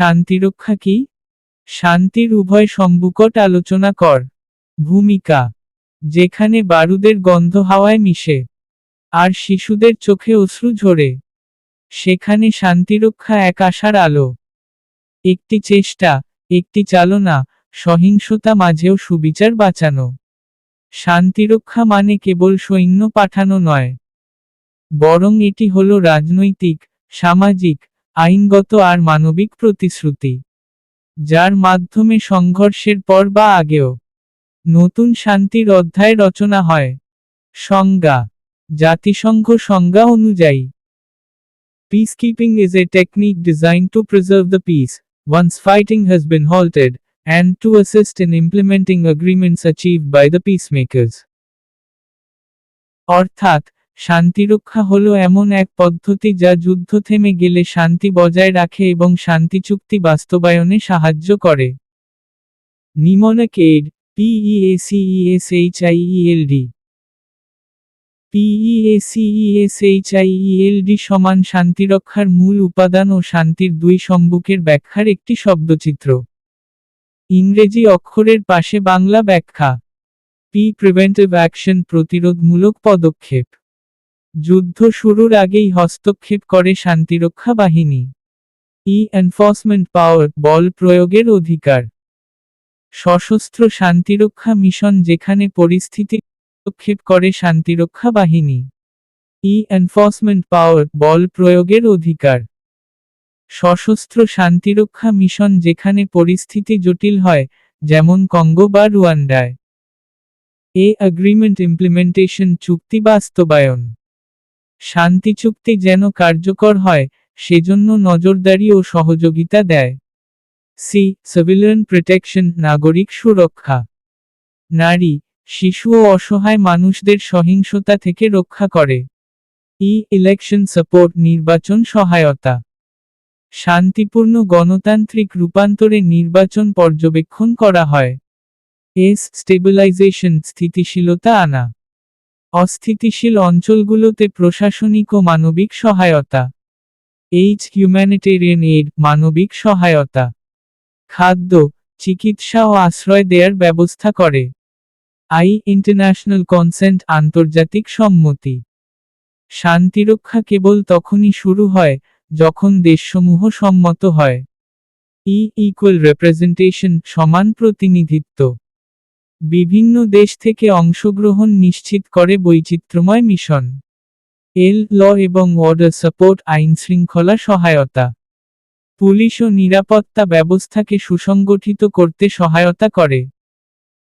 শান্তিরক্ষা কি? শান্তির উভয় সম্বুকট আলোচনা কর। ভূমিকা। যেখানে বারুদের গন্ধ হাওয়ায় মিশে, আর শিশুদের চোখে অশ্রু ঝরে, সেখানে শান্তিরক্ষা এক আশার আলো। একটি চেষ্টা, একটি চালনা, সহিংসতা মাঝেও সুবিচার বাঁচানো। শান্তিরক্ষা মানে কেবল সৈন্য পাঠানো নয়। বরং এটি হল রাজনৈতিক, সামাজিক আইনগত আর মানবিক প্রতিশ্রুতি, যার মাধ্যমে সংঘর্ষের পর বা আগেও নতুন শান্তির অধ্যায় রচনা হয়। সংজ্ঞা, জাতিসংঘ সংজ্ঞা অনুযায়ী peace keeping is a technique design to preserve the peace once fighting has been halted and to assist in implementing agreements achieve by the peace makers অর্থাৎ শান্তিরক্ষা হল এমন এক পদ্ধতি যা যুদ্ধ থেমে গেলে শান্তি বজায় রাখে এবং শান্তি চুক্তি বাস্তবায়নে সাহায্য করে। নিমনক এইড পিইএসিইএসএইচআইইএলডি পিইএসিইএসএইচআইইএলডি সমান শান্তিরক্ষার মূল উপাদান ও শান্তির দুই সম্বুকের ব্যাখ্যার একটি শব্দচিত্র। ইংরেজি অক্ষরের পাশে বাংলা ব্যাখ্যা। পি প্রিভেন্টিভ অ্যাকশন প্রতিরোধমূলক পদক্ষেপ যুদ্ধ শুরুর আগেই হস্তক্ষেপ করে শান্তিরক্ষা বাহিনী। ই এনফোর্সমেন্ট পাওয়ার বল প্রয়োগের অধিকার। সশস্ত্র শান্তিরক্ষা মিশন যেখানে পরিস্থিতি হস্তক্ষেপ করে শান্তিরক্ষা বাহিনী। ই এনফোর্সমেন্ট পাওয়ার বল প্রয়োগের অধিকার। সশস্ত্র শান্তিরক্ষা মিশন যেখানে পরিস্থিতি জটিল হয়, যেমন কঙ্গো বা রুয়ান্ডায়। এ অ্যাগ্রিমেন্ট ইমপ্লিমেন্টেশন চুক্তি বাস্তবায়ন। শান্তি চুক্তি যেন কার্যকর হয়, সেজন্য নজরদারি ও সহযোগিতা দেয়। সি, সিভিলিয়ান প্রোটেকশন, নাগরিক সুরক্ষা। নারী, শিশু ও অসহায় মানুষদের সহিংসতা থেকে রক্ষা করে। ই, ইলেকশন সাপোর্ট, নির্বাচন সহায়তা। শান্তিপূর্ণ গণতান্ত্রিক রূপান্তরে নির্বাচন পর্যবেক্ষণ করা হয়। এস, স্টেবিলাইজেশন, স্থিতিশীলতা আনা। অস্থিতিশীল অঞ্চলগুলোতে প্রশাসনিক ও মানবিক সহায়তা। এইচ হিউম্যানিটেরিয়ান এইড, মানবিক সহায়তা। খাদ্য, চিকিৎসা ও আশ্রয় দেয়ার ব্যবস্থা করে। আই ইন্টারন্যাশনাল কনসেন্ট আন্তর্জাতিক সম্মতি। শান্তিরক্ষা কেবল তখনই শুরু হয়, যখন দেশসমূহ সম্মত হয়। ই ইকুয়াল রেপ্রেজেন্টেশন সমান প্রতিনিধিত্ব। বিভিন্ন দেশ থেকে অংশগ্রহণ নিশ্চিত করে বৈচিত্র্যময় মিশন। এল, ল এবং অর্ডার সাপোর্ট, আইন শৃঙ্খলা সহায়তা। পুলিশ ও নিরাপত্তা ব্যবস্থাকে সুসংগঠিত করতে সহায়তা করে।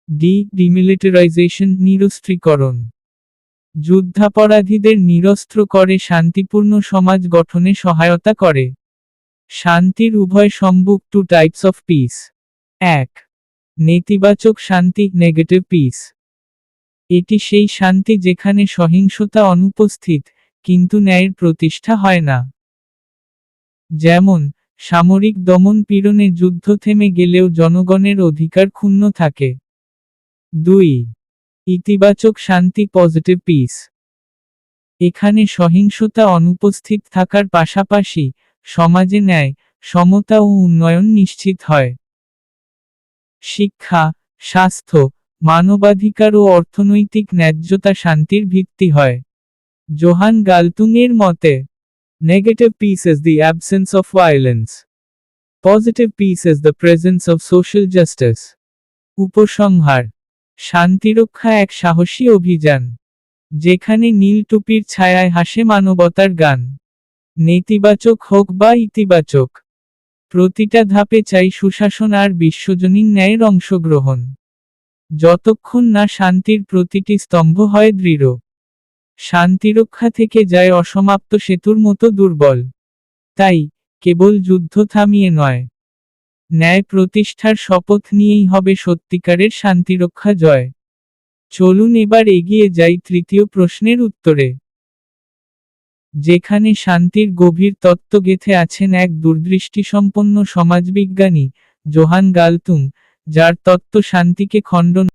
ডি, ডিমিলিটারাইজেশন, নিরস্ত্রীকরণ। যুদ্ধাপরাধীদের নিরস্ত্র করে শান্তিপূর্ণ সমাজ গঠনে সহায়তা করে। শান্তির উভয় সম্বুক টু টাইপস অফ পিস এক নেতিবাচক শান্তি নেগেটিভ পিস এটি সেই শান্তি যেখানে সহিংসতা অনুপস্থিত, কিন্তু ন্যায়ের প্রতিষ্ঠা হয় না। যেমন, সামরিক দমন পীড়নে যুদ্ধ থেমে গেলেও জনগণের অধিকার ক্ষুণ্ণ থাকে। দুই, ইতিবাচক শান্তি পজিটিভ পিস এখানে সহিংসতা অনুপস্থিত থাকার পাশাপাশি সমাজে ন্যায়, সমতা ও উন্নয়ন নিশ্চিত হয়। শিক্ষা, স্বাস্থ্য, মানবাধিকার ও অর্থনৈতিক ন্যায্যতা শান্তির ভিত্তি হয়। জোহান গালতুংয়ের মতে negative peace is the absence of violence positive peace is the presence of social justice উপসংহার, শান্তিরক্ষা এক সাহসী অভিযান, যেখানে নীল টুপির ছায়ায় হাসে মানবতার গান। নেতিবাচক হোক বা ইতিবাচক প্রতিটা ধাপে চাই সুশাসন আর বিশ্বজনীন ন্যায়ের অংশগ্রহণ। যতক্ষণ না শান্তির প্রতিটি স্তম্ভ হয় দৃঢ়। শান্তিরক্ষা থেকে যায় অসমাপ্ত সেতুর মতো দুর্বল। তাই কেবল যুদ্ধ থামিয়ে নয়। ন্যায় প্রতিষ্ঠার শপথ নিয়েই হবে সত্যিকারের শান্তিরক্ষা জয়। চলুন এবার এগিয়ে যাই তৃতীয় প্রশ্নের উত্তরে। যেখানে শান্তির গভীর তত্ত্ব গেথে আছেন এক দূরদৃষ্টিসম্পন্ন সমাজবিজ্ঞানী, জোহান গালতুং যার তত্ত্ব শান্তিকে খণ্ডন